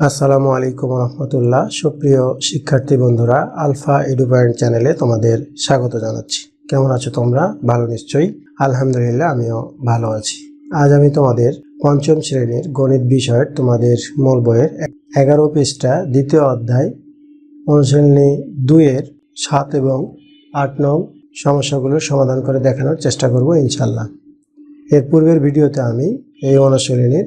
আসসালামু আলাইকুম রহমতুল্লাহ। সুপ্রিয় শিক্ষার্থী বন্ধুরা, আলফা এডু চ্যানেলে তোমাদের স্বাগত জানাচ্ছি। কেমন আছো তোমরা? ভালো নিশ্চয়ই? আলহামদুলিল্লাহ, আমিও ভালো আছি। আজ আমি তোমাদের পঞ্চম শ্রেণির গণিত বিষয়ের তোমাদের মূল বইয়ের এগারো পৃষ্ঠা দ্বিতীয় অধ্যায় অনুশ্রেণী দুইয়ের সাত এবং আট নং সমস্যাগুলোর সমাধান করে দেখানোর চেষ্টা করব ইনশাল্লাহ এর পূর্বের ভিডিওতে আমি এই অনুশীলনীর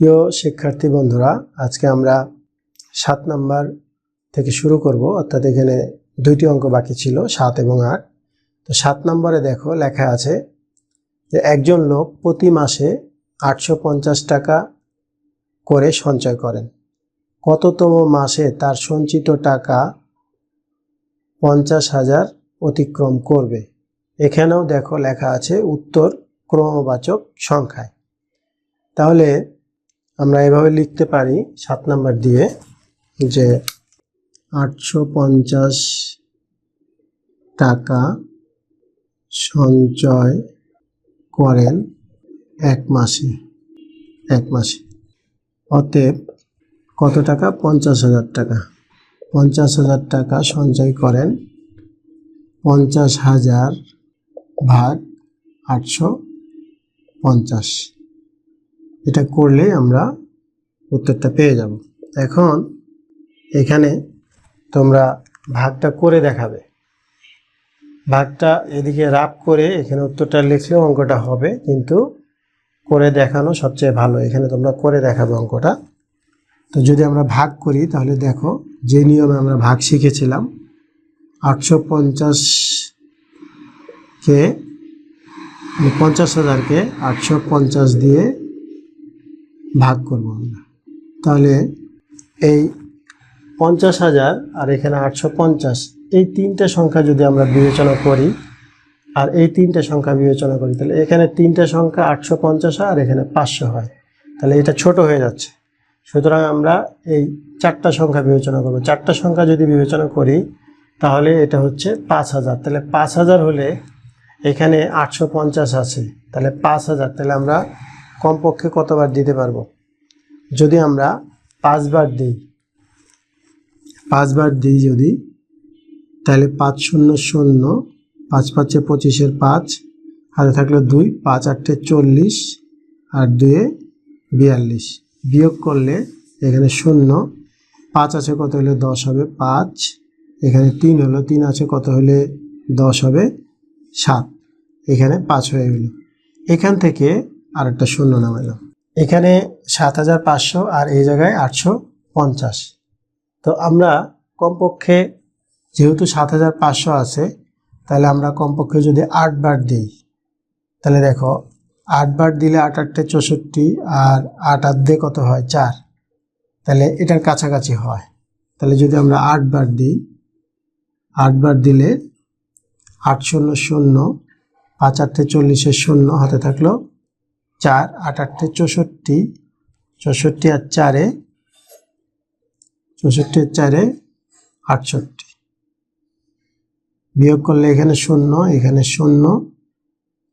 প্রিয় শিক্ষার্থী বন্ধুরা, আজকে আমরা সাত নাম্বার থেকে শুরু করব। অর্থাৎ এখানে দুইটি অঙ্ক বাকি ছিল, সাত এবং আট। তো সাত নম্বরে দেখো লেখা আছে যে, একজন লোক প্রতি মাসে আটশো পঞ্চাশ টাকা করে সঞ্চয় করেন। কততম মাসে তার সঞ্চিত টাকা পঞ্চাশ হাজার অতিক্রম করবে? এখানেও দেখো লেখা আছে উত্তর ক্রমবাচক সংখ্যায়। তাহলে আমরা এভাবে লিখতে পারি সাত নাম্বার দিয়ে যে আটশো পঞ্চাশ টাকা সঞ্চয় করেন এক মাসে এক মাসে। অতএব কত টাকা? পঞ্চাশ হাজার টাকা। পঞ্চাশ হাজার টাকা সঞ্চয় করেন পঞ্চাশ হাজার ভাগ আটশো পঞ্চাশ। এটা করলে আমরা উত্তরটা পেয়ে যাব। এখন এখানে তোমরা ভাগটা করে দেখাবে। ভাগটা এদিকে রাপ করে এখানে উত্তরটা লিখলেও অঙ্কটা হবে, কিন্তু করে দেখানো সবচেয়ে ভালো। এখানে তোমরা করে দেখাবে অঙ্কটা। তো যদি আমরা ভাগ করি, তাহলে দেখো যে নিয়মে আমরা ভাগ শিখেছিলাম, আটশো পঞ্চাশকে পঞ্চাশ হাজারকে আটশো পঞ্চাশ দিয়ে ভাগ করব আমরা। তাহলে এই পঞ্চাশ হাজার আর এখানে আটশো পঞ্চাশ, এই তিনটে সংখ্যা যদি আমরা বিবেচনা করি, আর এই তিনটে সংখ্যা বিবেচনা করি, তাহলে এখানে তিনটে সংখ্যা আটশো পঞ্চাশ আর এখানে পাঁচশো হয়। তাহলে এটা ছোট হয়ে যাচ্ছে। সুতরাং আমরা এই চারটা সংখ্যা বিবেচনা করব। চারটা সংখ্যা যদি বিবেচনা করি, তাহলে এটা হচ্ছে পাঁচ হাজার। তাহলে পাঁচ হাজার হলে এখানে আটশো পঞ্চাশ আছে। তাহলে পাঁচ হাজার। তাহলে আমরা কমপক্ষে কতবার দিতে পারব? যদি আমরা পাঁচবার দিই পাঁচবার দিই যদি, তাহলে পাঁচ শূন্য শূন্য, পাঁচ পাঁচে পঁচিশের পাঁচ, হাতে থাকল দুই, পাঁচ আটটে চল্লিশ, আর দুয়ে বিয়াল্লিশ। বিয়োগ করলে এখানে শূন্য, পাঁচ আছে কত হলে দশ হবে পাঁচ, এখানে তিন হলো তিন আছে কত হলে দশ হবে সাত। এখানে পাঁচ হয়ে গেল। এখান থেকে আর একটা শূন্য নামাইলাম এখানে সাত হাজার পাঁচশো আর এই জায়গায় আটশো পঞ্চাশ। তো আমরা কমপক্ষে যেহেতু সাত হাজার পাঁচশো আছে, তাহলে আমরা কমপক্ষে যদি আটবার দিই, তাহলে দেখো আটবার দিলে আট আটটে চৌষট্টি আর আট আট দিয়ে কত হয়? চার। তাহলে এটার কাছাকাছি হয়। তাহলে যদি আমরা আটবার দিই আটবার দিলে আট শূন্য শূন্য, পাঁচ আটটে চল্লিশের শূন্য হাতে থাকল চার, আট আটটে চৌষট্টি চৌষট্টি আর চারে, চৌষট্টি আর চারে আটষট্টি। বিয়োগ করলে এখানে শূন্য এখানে শূন্য।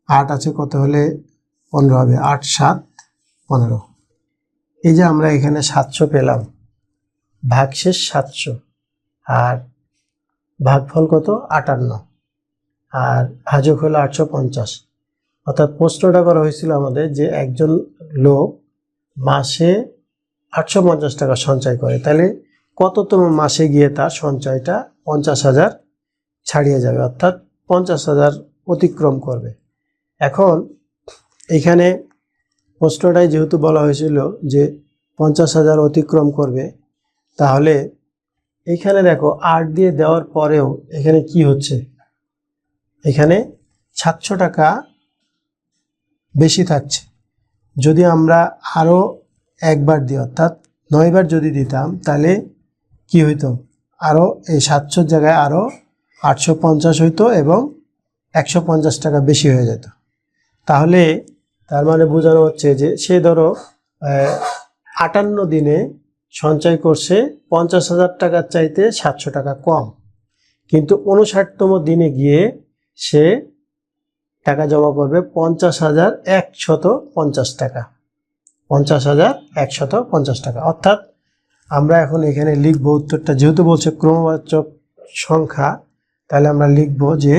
আট আছে কত হলে পনেরো হবে? আট, সাত, পনেরো। এই যে আমরা এখানে সাতশো পেলাম। ভাগশেষ সাতশো। আর ভাগফল কত? আটান্ন। আর ভাজক হলো আটশো পঞ্চাশ। অর্থাৎ প্রশ্নটা করা হয়েছিল আমাদের যে একজন লোক মাসে আটশো পঞ্চাশ টাকা সঞ্চয় করে। তাহলে কততম মাসে গিয়ে তার সঞ্চয়টা পঞ্চাশ হাজার ছাড়িয়ে যাবে, অর্থাৎ পঞ্চাশ হাজার অতিক্রম করবে। এখন এখানে প্রশ্নটাই যেহেতু বলা হয়েছিল যে পঞ্চাশ হাজার অতিক্রম করবে, তাহলে এখানে দেখো আট দিয়ে দেওয়ার পরেও এখানে কি হচ্ছে? এখানে সাতশো টাকা বেশি থাকছে। যদি আমরা আরও একবার দিই, অর্থাৎ নয়বার যদি দিতাম, তাহলে কি হইতো? আরও এই সাতশোর জায়গায় আরও আটশো পঞ্চাশ হইতো এবং একশো পঞ্চাশ টাকা বেশি হয়ে যেত। তাহলে তার মানে বোঝানো হচ্ছে যে সে ধরো আটান্ন দিনে সঞ্চয় করছে পঞ্চাশ হাজার টাকার চাইতে সাতশো টাকা কম। কিন্তু উনষাটতম দিনে গিয়ে সে টাকা জমা করবে পঞ্চাশ হাজার একশত পঞ্চাশ টাকা। পঞ্চাশ হাজার একশত পঞ্চাশ টাকা। অর্থাৎ আমরা এখন এখানে লিখব উত্তরটা। যেহেতু বলছে ক্রমবাচক সংখ্যা, তাহলে আমরা লিখব যে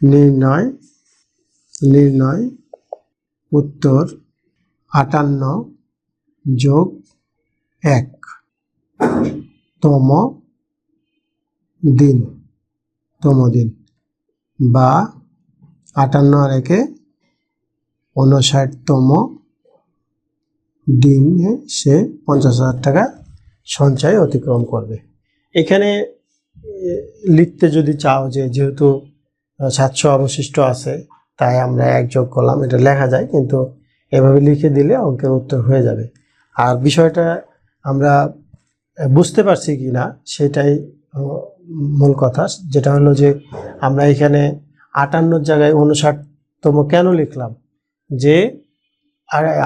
নির্ণয় নির্ণয় উত্তর আটান্ন যোগ এক তম দিন তম দিন বা আটান্ন আর একে উনষাটতম দিনে সে পঞ্চাশ হাজার টাকা সঞ্চয় অতিক্রম করবে। এখানে লিখতে যদি চাও যে যেহেতু সাতশো অবশিষ্ট আছে, তাই আমরা এক যোগ করলাম, এটা লেখা যায়, কিন্তু এভাবে লিখে দিলে অঙ্কের উত্তর হয়ে যাবে। আর বিষয়টা আমরা বুঝতে পারছি কি না সেটাই মূল কথা, যেটা হলো যে আমরা এখানে আটান্নর জায়গায় উনষাটতম কেন লিখলাম? যে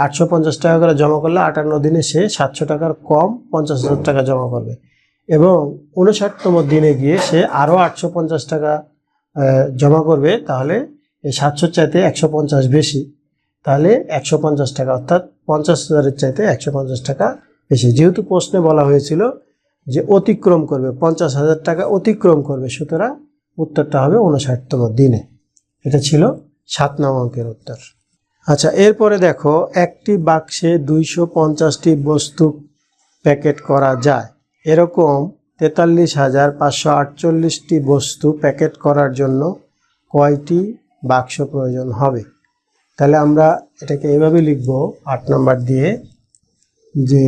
আটশো পঞ্চাশ টাকা করে জমা করলে আটান্ন দিনে সে সাতশো টাকার কম পঞ্চাশ হাজার টাকা জমা করবে। এবং উনষাটতম দিনে গিয়ে সে আরও আটশো পঞ্চাশ টাকা জমা করবে, তাহলে এই সাতশোর চাইতে একশো পঞ্চাশ বেশি। তাহলে একশো পঞ্চাশ টাকা, অর্থাৎ পঞ্চাশ হাজারের চাইতে একশো পঞ্চাশ টাকা বেশি। যেহেতু প্রশ্নে বলা হয়েছিল যে, অতিক্রম করবে, পঞ্চাশ হাজার টাকা অতিক্রম করবে, সুতরাং উত্তরটা হবে উনষাটতম দিনে। এটা ছিল সাত নং অঙ্কের উত্তর। আচ্ছা এরপরে দেখো, একটি বাক্সে দুইশো পঞ্চাশটি বস্তু প্যাকেট করা যায়। এরকম তেতাল্লিশ হাজার পাঁচশো আটচল্লিশটি বস্তু প্যাকেট করার জন্য কয়টি বাক্স প্রয়োজন হবে? তাহলে আমরা এটাকে এভাবে লিখব আট নম্বর দিয়ে যে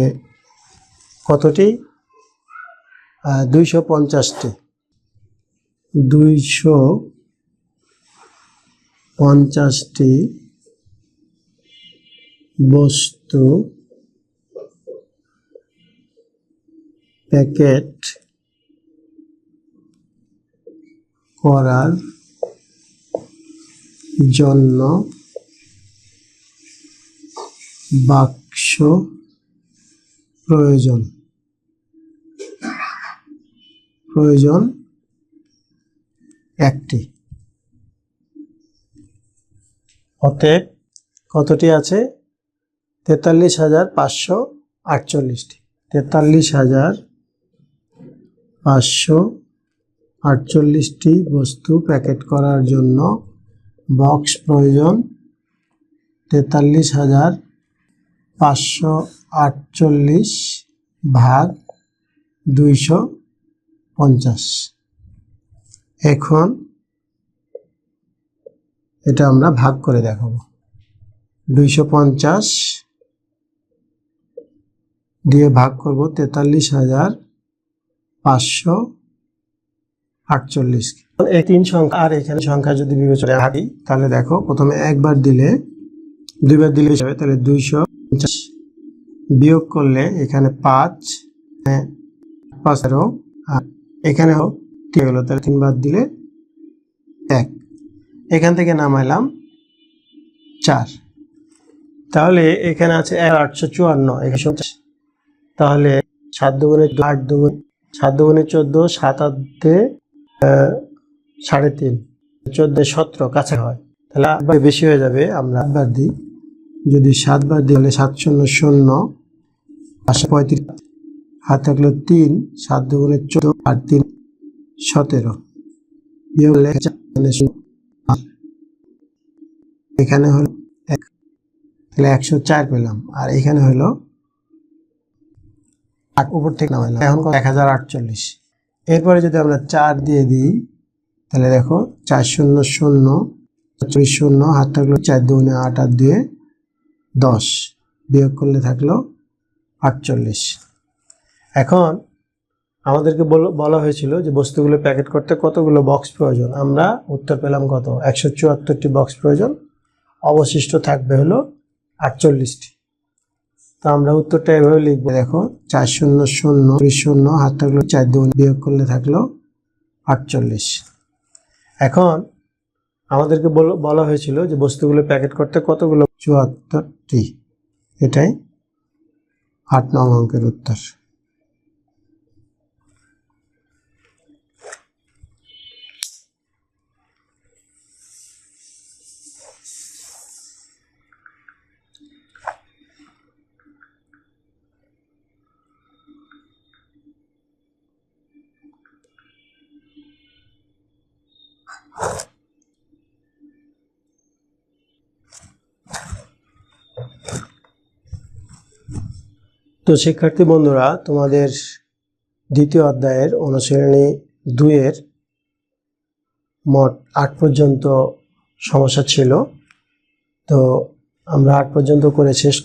কতটি? দুইশো পঞ্চাশটি। দুইশো পঞ্চাশটি বস্তু প্যাকেট করার জন্য বাক্স প্রয়োজন। প্রয়োজন একটি। অতএব কতটি আছে? তেতাল্লিশ হাজার পাঁচশো আটচল্লিশটি। তেতাল্লিশ হাজার পাঁচশো আটচল্লিশটি বস্তু প্যাকেট করার জন্য বক্স প্রয়োজন। তেতাল্লিশ হাজার পাঁচশো আটচল্লিশ ভাগ দুইশো পঞ্চাশ। এখন এটা আমরা ভাগ করে দেখাবো। দুইশো পঞ্চাশ দিয়ে ভাগ করব তেতাল্লিশ হাজার পাঁচশো আটচল্লিশ। এই তিন সংখ্যা আর এখানে সংখ্যা যদি বিবেচনা হারি তাহলে দেখো প্রথমে একবার দিলে দুইবার দিলে হবে? তাহলে দুইশো পঞ্চাশ বিয়োগ করলে এখানে পাঁচ হ্যাঁ, পাঁচ তেরো আর এখানেও তিন হলো? তাহলে তিনবার দিলে এক। এখান থেকে নামাইলাম চার। তাহলে এখানে আছে এক আটশো চুয়ান্ন একশো তাহলে সাত দুগুণে আট দুগুণ সাত দুগুণে চোদ্দ সাত আহ, সাড়ে তিন। চোদ্দ সতেরো কাছে হয়। তাহলে আটবার বেশি হয়ে যাবে আমরা আটবার দিই। যদি সাতবার দিই তাহলে সাত শূন্য শূন্য পাঁচশো পঁয়ত্রিশ। হাত থাকল তিন সাত দুগুণে চোদ্দ আর তিন সতেরো। এখানে হলো এক। তাহলে একশো চার পেলাম। আর এখানে হলো উপর থেকে নামাইলাম। এখন এক হাজার আটচল্লিশ। এরপরে যদি আমরা চার দিয়ে দিই, তাহলে দেখো চার শূন্য শূন্য, চল্লিশ শূন্য, হাত থাকল চার দুগুণে আট আর দুয়ে দশ। বিয়োগ করলে থাকল আটচল্লিশ। এখন আমাদেরকে বল- হয়েছিল যে বস্তুগুলো প্যাকেট করতে কতগুলো বক্স প্রয়োজন। আমরা উত্তর পেলাম কত? একশো চুয়াত্তরটি বক্স প্রয়োজন। অবশিষ্ট থাকবে হলো আটচল্লিশটি। তো আমরা উত্তরটা এভাবে লিখব। দেখো, চার শূন্য শূন্য শূন্য, হাত থাকল চার দুগুণ বিয়োগ করলে থাকল আটচল্লিশ। এখন আমাদেরকে বলা হয়েছিল যে বস্তুগুলো প্যাকেট করতে কতগুলো? চুয়াত্তরটি। এটাই আট নং অঙ্কের উত্তর। তো শিক্ষার্থী বন্ধুরা, তোমাদের দ্বিতীয় অধ্যায়ের অনুশীলনী দুইয়ের মোট আট পর্যন্ত সমস্যা ছিল। তো আমরা আট পর্যন্ত করে শেষ